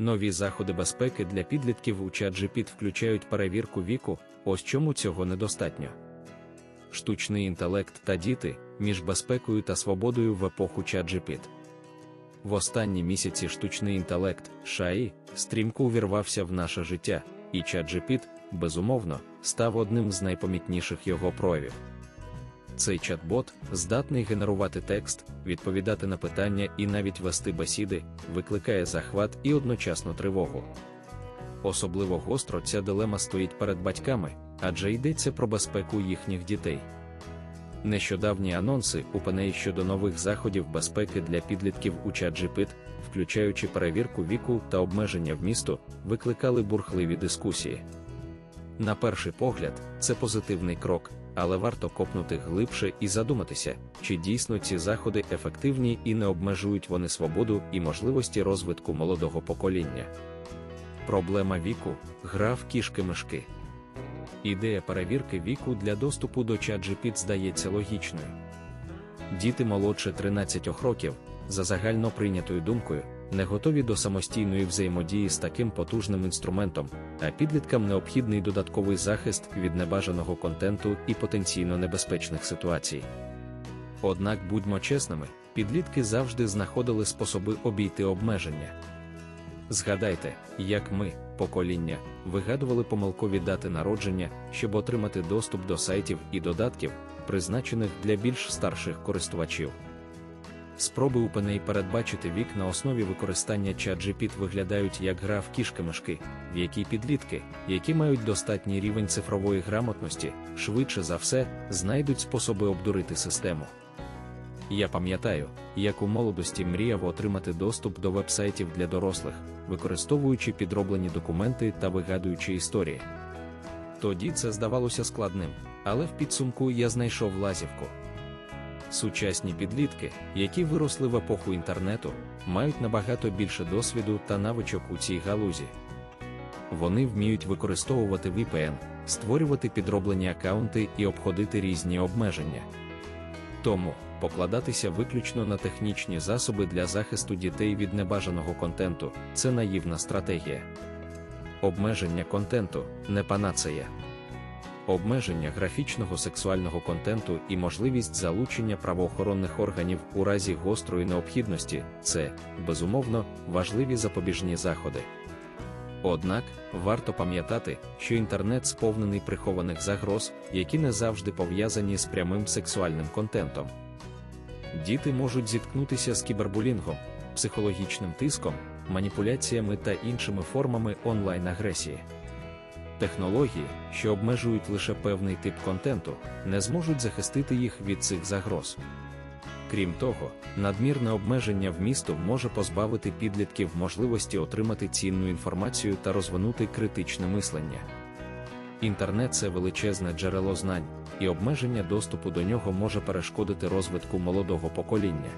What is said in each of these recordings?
Нові заходи безпеки для підлітків у ChatGPT включають перевірку віку, ось чому цього недостатньо. Штучний інтелект та діти між безпекою та свободою в епоху ChatGPT. В останні місяці штучний інтелект ШАІ стрімко увірвався в наше життя, і ChatGPT, безумовно, став одним з найпомітніших його проявів. Цей чат-бот здатний генерувати текст, відповідати на питання і навіть вести бесіди, викликає захват і одночасно тривогу. Особливо гостро ця дилема стоїть перед батьками, адже йдеться про безпеку їхніх дітей. Нещодавні анонси OpenAI щодо нових заходів безпеки для підлітків у ChatGPT, включаючи перевірку віку та обмеження вмісту, викликали бурхливі дискусії. На перший погляд, це позитивний крок, але варто копнути глибше і задуматися, чи дійсно ці заходи ефективні і не обмежують вони свободу і можливості розвитку молодого покоління. Проблема віку гра в кішки-мишки. Ідея перевірки віку для доступу до ChatGPT здається логічною. Діти молодше 13 років, за загально прийнятою думкою, не готові до самостійної взаємодії з таким потужним інструментом, а підліткам необхідний додатковий захист від небажаного контенту і потенційно небезпечних ситуацій. Однак будьмо чесними, підлітки завжди знаходили способи обійти обмеження. Згадайте, як ми, покоління, вигадували помилкові дати народження, щоб отримати доступ до сайтів і додатків, призначених для більш старших користувачів. Спроби OpenAI передбачити вік на основі використання ChatGPT виглядають як гра в кішки-мишки, в якій підлітки, які мають достатній рівень цифрової грамотності, швидше за все, знайдуть способи обдурити систему. Я пам'ятаю, як у молодості мріяв отримати доступ до вебсайтів для дорослих, використовуючи підроблені документи та вигадуючи історії. Тоді це здавалося складним, але в підсумку я знайшов лазівку. Сучасні підлітки, які виросли в епоху інтернету, мають набагато більше досвіду та навичок у цій галузі. Вони вміють використовувати VPN, створювати підроблені аккаунти і обходити різні обмеження. Тому покладатися виключно на технічні засоби для захисту дітей від небажаного контенту це наївна стратегія. Обмеження контенту не панацея. Обмеження графічного сексуального контенту і можливість залучення правоохоронних органів у разі гострої необхідності це, безумовно, важливі запобіжні заходи. Однак варто пам'ятати, що інтернет сповнений прихованих загроз, які не завжди пов'язані з прямим сексуальним контентом. Діти можуть зіткнутися з кібербулінгом, психологічним тиском, маніпуляціями та іншими формами онлайн-агресії. Технології, що обмежують лише певний тип контенту, не зможуть захистити їх від цих загроз. Крім того, надмірне обмеження вмісту може позбавити підлітків можливості отримати цінну інформацію та розвинути критичне мислення. Інтернет це величезне джерело знань, і обмеження доступу до нього може перешкодити розвитку молодого покоління.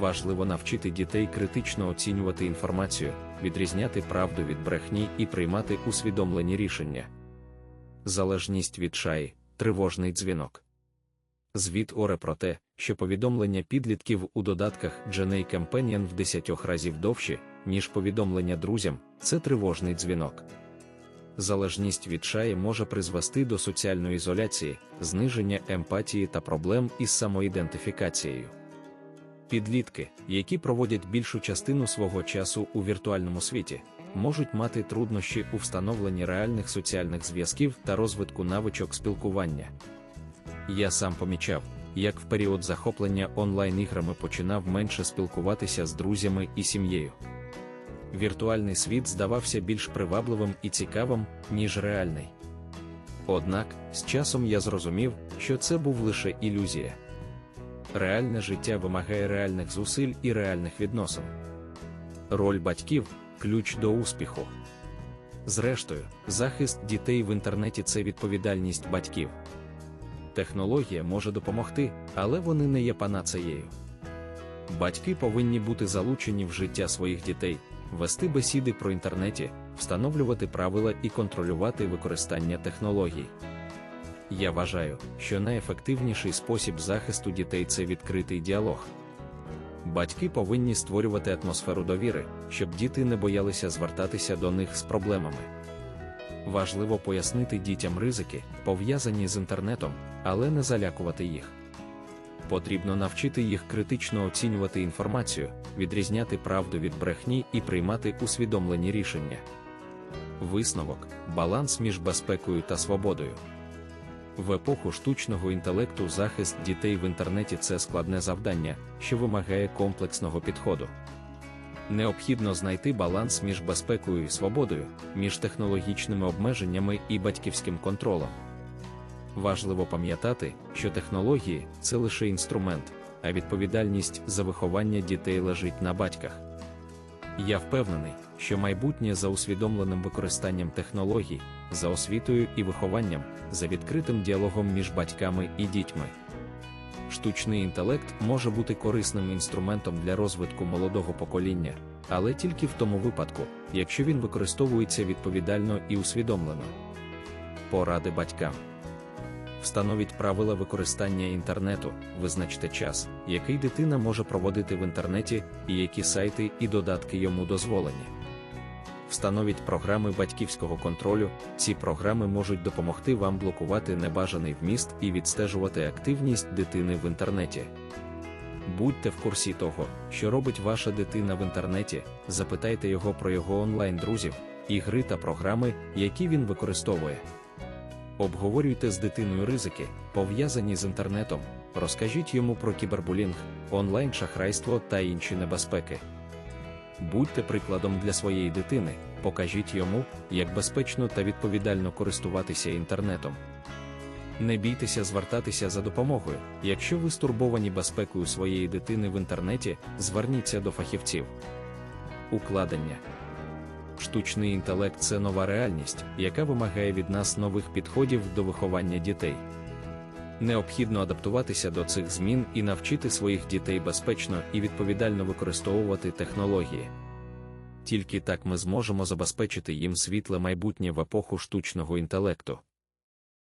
Важливо навчити дітей критично оцінювати інформацію, відрізняти правду від брехні і приймати усвідомлені рішення. Залежність від шаї тривожний дзвінок. Звіт Оре про те, що повідомлення підлітків у додатках Gmail Companion в 10 разів довші, ніж повідомлення друзям, це тривожний дзвінок. Залежність від шаї може призвести до соціальної ізоляції, зниження емпатії та проблем із самоідентифікацією. Підлітки, які проводять більшу частину свого часу у віртуальному світі, можуть мати труднощі у встановленні реальних соціальних зв'язків та розвитку навичок спілкування. Я сам помічав, як в період захоплення онлайн-іграми починав менше спілкуватися з друзями і сім'єю. Віртуальний світ здавався більш привабливим і цікавим, ніж реальний. Однак, з часом я зрозумів, що це був лише ілюзія. Реальне життя вимагає реальних зусиль і реальних відносин. Роль батьків ключ до успіху. Зрештою, захист дітей в інтернеті це відповідальність батьків. Технологія може допомогти, але вони не є панацеєю. Батьки повинні бути залучені в життя своїх дітей, вести бесіди про інтернеті, встановлювати правила і контролювати використання технологій. Я вважаю, що найефективніший спосіб захисту дітей це відкритий діалог. Батьки повинні створювати атмосферу довіри, щоб діти не боялися звертатися до них з проблемами. Важливо пояснити дітям ризики, пов'язані з інтернетом, але не залякувати їх. Потрібно навчити їх критично оцінювати інформацію, відрізняти правду від брехні і приймати усвідомлені рішення. Висновок баланс між безпекою та свободою. В епоху штучного інтелекту захист дітей в інтернеті це складне завдання, що вимагає комплексного підходу. Необхідно знайти баланс між безпекою і свободою, між технологічними обмеженнями і батьківським контролем. Важливо пам'ятати, що технології це лише інструмент, а відповідальність за виховання дітей лежить на батьках. Я впевнений, що майбутнє за усвідомленим використанням технологій, за освітою і вихованням, за відкритим діалогом між батьками і дітьми. Штучний інтелект може бути корисним інструментом для розвитку молодого покоління, але тільки в тому випадку, якщо він використовується відповідально і усвідомлено. Поради батькам. Встановіть правила використання інтернету, визначте час, який дитина може проводити в інтернеті, і які сайти і додатки йому дозволені. Встановіть програми батьківського контролю. Ці програми можуть допомогти вам блокувати небажаний вміст і відстежувати активність дитини в інтернеті. Будьте в курсі того, що робить ваша дитина в інтернеті, запитайте його про його онлайн-друзів, ігри та програми, які він використовує. Обговорюйте з дитиною ризики, пов'язані з інтернетом, розкажіть йому про кібербулінг, онлайн-шахрайство та інші небезпеки. Будьте прикладом для своєї дитини, покажіть йому, як безпечно та відповідально користуватися інтернетом. Не бійтеся звертатися за допомогою. Якщо ви стурбовані безпекою своєї дитини в інтернеті, зверніться до фахівців. Укладення штучний інтелект це нова реальність, яка вимагає від нас нових підходів до виховання дітей. Необхідно адаптуватися до цих змін і навчити своїх дітей безпечно і відповідально використовувати технології. Тільки так ми зможемо забезпечити їм світле майбутнє в епоху штучного інтелекту.